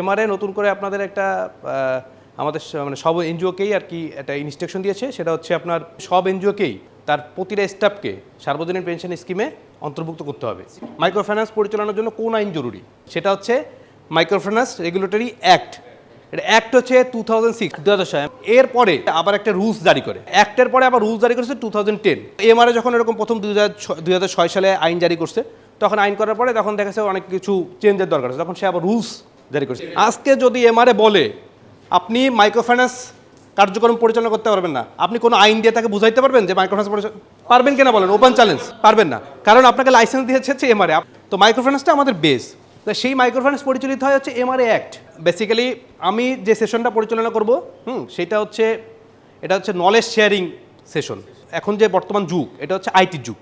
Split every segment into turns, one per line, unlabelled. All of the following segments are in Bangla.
এমআরএ নতুন করে আপনাদের একটা আমাদের মানে সব এনজিওকেই আর কি একটা ইনস্ট্রাকশন দিয়েছে। সেটা হচ্ছে আপনার সব এনজিওকেই তার প্রতিটা স্টাফকে সার্বজনীন পেনশন স্কিমে অন্তর্ভুক্ত করতে হবে। মাইক্রো ফাইন্যান্স পরিচালনার জন্য কোন আইন জরুরি? সেটা হচ্ছে মাইক্রো ফাইন্যান্স রেগুলেটরি অ্যাক্ট এটা অ্যাক্ট হচ্ছে টু থাউজেন্ড সিক্স দু হাজার ছয়। এরপরে আবার একটা রুলস জারি করে। অ্যাক্টের পরে আবার রুলস জারি করেছে টু থাউজেন্ড টেন এমআরএ যখন এরকম প্রথম হাজার দুই হাজার ছয় সালে আইন জারি করছে তখন আইন করার পরে তখন দেখা যাচ্ছে অনেক কিছু চেঞ্জের দরকার আছে। তখন সে আবার রুলস জারি করছে। আজকে যদি এমআরএ বলে, আপনি মাইক্রোফাইন্যান্স কার্যক্রম পরিচালনা করতে পারবেন না, আপনি কোনো আইন দিয়ে তাকে বুঝাইতে পারবেন যে মাইক্রোফাইন্যান্স পরিচালনা পারবেন কিনা বলেন? ওপেন চ্যালেঞ্জ পারবেন না। কারণ আপনাকে লাইসেন্স দিয়েছে হচ্ছে এমআরএ। তো মাইক্রোফাইন্যান্সটা আমাদের বেস সেই মাইক্রোফাইন্যান্স পরিচালিত হয় হচ্ছে এমআরএ অ্যাক্ট বেসিক্যালি আমি যে সেশনটা পরিচালনা করব, হুম, সেটা হচ্ছে, এটা হচ্ছে নলেজ শেয়ারিং সেশন এখন যে বর্তমান যুগ, এটা হচ্ছে আইটির যুগ।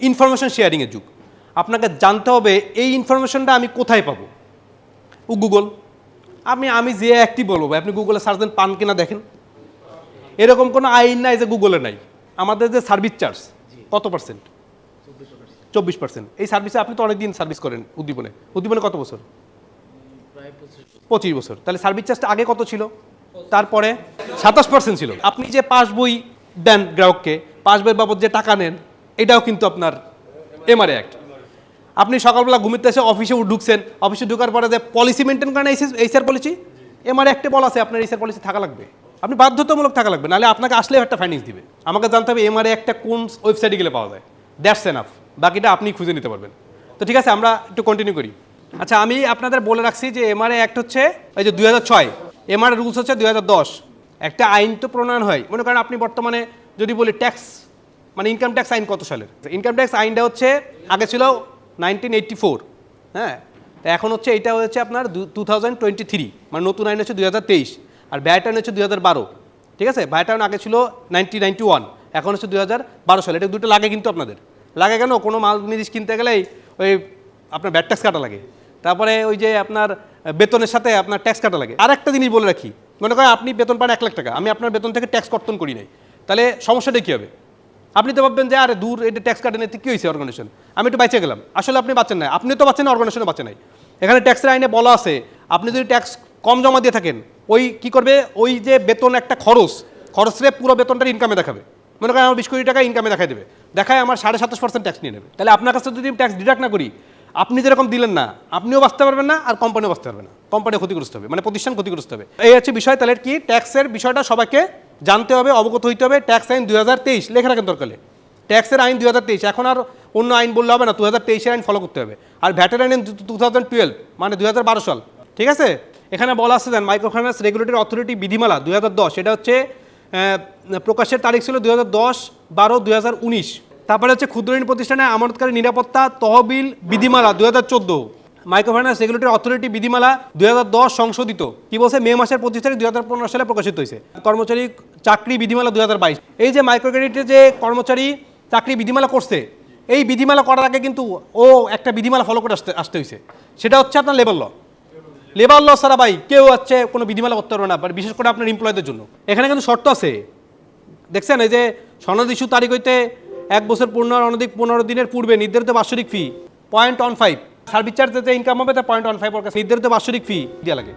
ইনফরমেশন শেয়ারিংয়ের যুগ। আপনাকে জানতে হবে, এই ইনফরমেশনটা আমি কোথায় পাবো? ও গুগল আমি আমি যে একটি বলব, আপনি গুগলে সার্চ দেন, পান কিনা দেখেন। এরকম কোনো আইন নাই যে গুগলে নাই। আমাদের যে সার্ভিস চার্জ কত পার্সেন্ট চব্বিশ পার্সেন্ট এই সার্ভিসে আপনি তো অনেকদিন সার্ভিস করেন উদ্দীপনে। উদ্দীপনে কত বছর? পঁচিশ বছর। তাহলে সার্ভিস চার্জটা আগে কত ছিল? তারপরে সাতাশ পার্সেন্ট ছিল। আপনি যে পাস বই দেন গ্রাহককে, পাস বাবদ যে টাকা নেন, এটাও কিন্তু আপনার এমআরএ অ্যাক্ট আপনি সকালবেলা ঘুমিতে এসে অফিসে ঢুকছেন। অফিসে ঢুকার পরে যে পলিসি মেনটেন করেন এইচআর পলিসি এমআরএ একটা বল আছে আপনার এইচআর পলিসি থাকা লাগবে। আপনি বাধ্যতামূলক থাকা লাগবে, নাহলে আপনাকে আসলেও একটা ফাইন্যান্স দিবে। আমাকে জানতে হবে এমআরএ একটা কোন ওয়েবসাইটে গেলে পাওয়া যায়। দ্যাটস এনাফ বাকিটা আপনি খুঁজে নিতে পারবেন। তো ঠিক আছে, আমরা একটু কন্টিনিউ করি। আচ্ছা আমি আপনাদের বলে রাখছি যে এমআরএ অ্যাক্ট হচ্ছে, এই যে দুই হাজার ছয়। এমআরএ রুলস হচ্ছে দুই হাজার দশ। একটা আইন তো প্রণয়ন হয়। মনে করেন আপনি বর্তমানে যদি বলি ট্যাক্স মানে ইনকাম ট্যাক্স আইন কত সালের? ইনকাম ট্যাক্স আইনটা হচ্ছে, আগে ছিল নাইনটিন এইট্টি ফোর হ্যাঁ? এখন হচ্ছে এটা হচ্ছে আপনার টু থাউজেন্ড টোয়েন্টি থ্রি মানে নতুন আইন হচ্ছে দুই হাজার তেইশ, আর ব্যয় আইন হচ্ছে দুই হাজার বারো, ঠিক আছে? ব্যয় আইন আগে ছিল নাইনটিন নাইনটি ওয়ান এখন হচ্ছে দুই হাজার বারো সালে। এটা দুটো লাগে কিন্তু আপনাদের। লাগে কেন? কোনো মাল জিনিস কিনতে গেলেই ওই আপনার ব্যাট ট্যাক্স কাটা লাগে। তারপরে ওই যে আপনার বেতনের সাথে আপনার ট্যাক্স কাটা লাগে। আর একটা জিনিস বলে রাখি। মনে করেন আপনি বেতন পান এক লাখ টাকা, আমি আপনার বেতন থেকে ট্যাক্স কর্তন করি নাই। তাহলে সমস্যাটা কী হবে? আপনি তো ভাববেন যে, আরে দূর, এটা ট্যাক্স কাটেন এতে কী হয়েছে অর্গানাইজেশন আমি একটু বাইচে গেলাম। আসলে আপনি বাঁচেন না আপনি তো বাঁচেন না অর্গানাইজেশনও বাঁচে নাই। এখানে ট্যাক্সের আইনে বলা আছে, আপনি যদি ট্যাক্স কম জমা দিয়ে থাকেন, ওই কি করবে? ওই যে বেতন একটা খরচ খরচে পুরো বেতনটার ইনকামে দেখাবে। মনে করেন আমার বিশ কোটি টাকা ইনকামে দেখাই দেবে। দেখায় আমার সাড়ে সাতাশ পার্সেন্ট ট্যাক্স নিয়ে নেবে। তাহলে আপনার কাছে যদি ট্যাক্স ডিডাক্ট না করি, আপনি যেরকম দিলেন না, আপনিও বাঁচতে পারবেন না, আর কোম্পানিও বাঁচতে পারবে না। কোম্পানি ক্ষতিগ্রস্ত হবে মানে প্রতিষ্ঠান ক্ষতিগ্রস্ত হবে। এই হচ্ছে বিষয়। তাহলে কি ট্যাক্সের বিষয়টা সবাইকে জানতে হবে, অবগত হইতে হবে, ট্যাক্স আইন দুই হাজার তেইশ, লেখা রাখেন দরকারে। ট্যাক্সের আইন দুই হাজার তেইশ, এখন আর অন্য আইন বললে হবে না দু হাজার তেইশের আইন ফলো করতে হবে। আর ভ্যাটের আইন টু থাউজেন্ড টুয়েলভ মানে দুই হাজার বারো সাল, ঠিক আছে? এখানে বলা আছে দেন মাইক্রো ফাইন্যান্স রেগুলেটরি অথরিটি বিধিমালা দুই হাজার দশ এটা হচ্ছে প্রকাশের তারিখ ছিল দুই হাজার দশ, বারো, দুই হাজার উনিশ। তারপরে হচ্ছে ক্ষুদ্র ঋণ প্রতিষ্ঠানে আমানতকারী নিরাপত্তা তহবিল বিধিমালা দুই হাজার চোদ্দ। মাইক্রোফাইন্যান্স রেগুলেটরি অথরিটি বিধিমালা দুই হাজার দশ সংশোধিত। কি বলছে? মে মাসের পঁচিশ তারিখ দুই হাজার পনেরো সালে প্রকাশিত হয়েছে। কর্মচারী চাকরি বিধিমালা দুই হাজার বাইশ। এই যে মাইক্রো ক্রেডিটের যে কর্মচারী চাকরি বিধিমালা করছে, এই বিধিমালা করার আগে কিন্তু ও একটা বিধিমালা ফলো করে আসতে আসতে হয়েছে। সেটা হচ্ছে আপনার লেবার ল লেবার ল ছাড়া ভাই কেউ হচ্ছে কোনো বিধিমালা করতে পারবে না বিশেষ করে আপনার এমপ্লয়ীদের জন্য। এখানে কিন্তু শর্ত আছে। দেখছেন, এই যে সনদ ইস্যু তারিখ হইতে এক বছর পূর্ণ অনধিক পনেরো দিনের পূর্বে নির্ধারিত বাৎসরিক fee point one five service charge যে ইনকাম হবে তা পয়েন্ট ওয়ান ফাইভ নির্ধারিত বাৎসরিক ফি দেওয়া লাগে।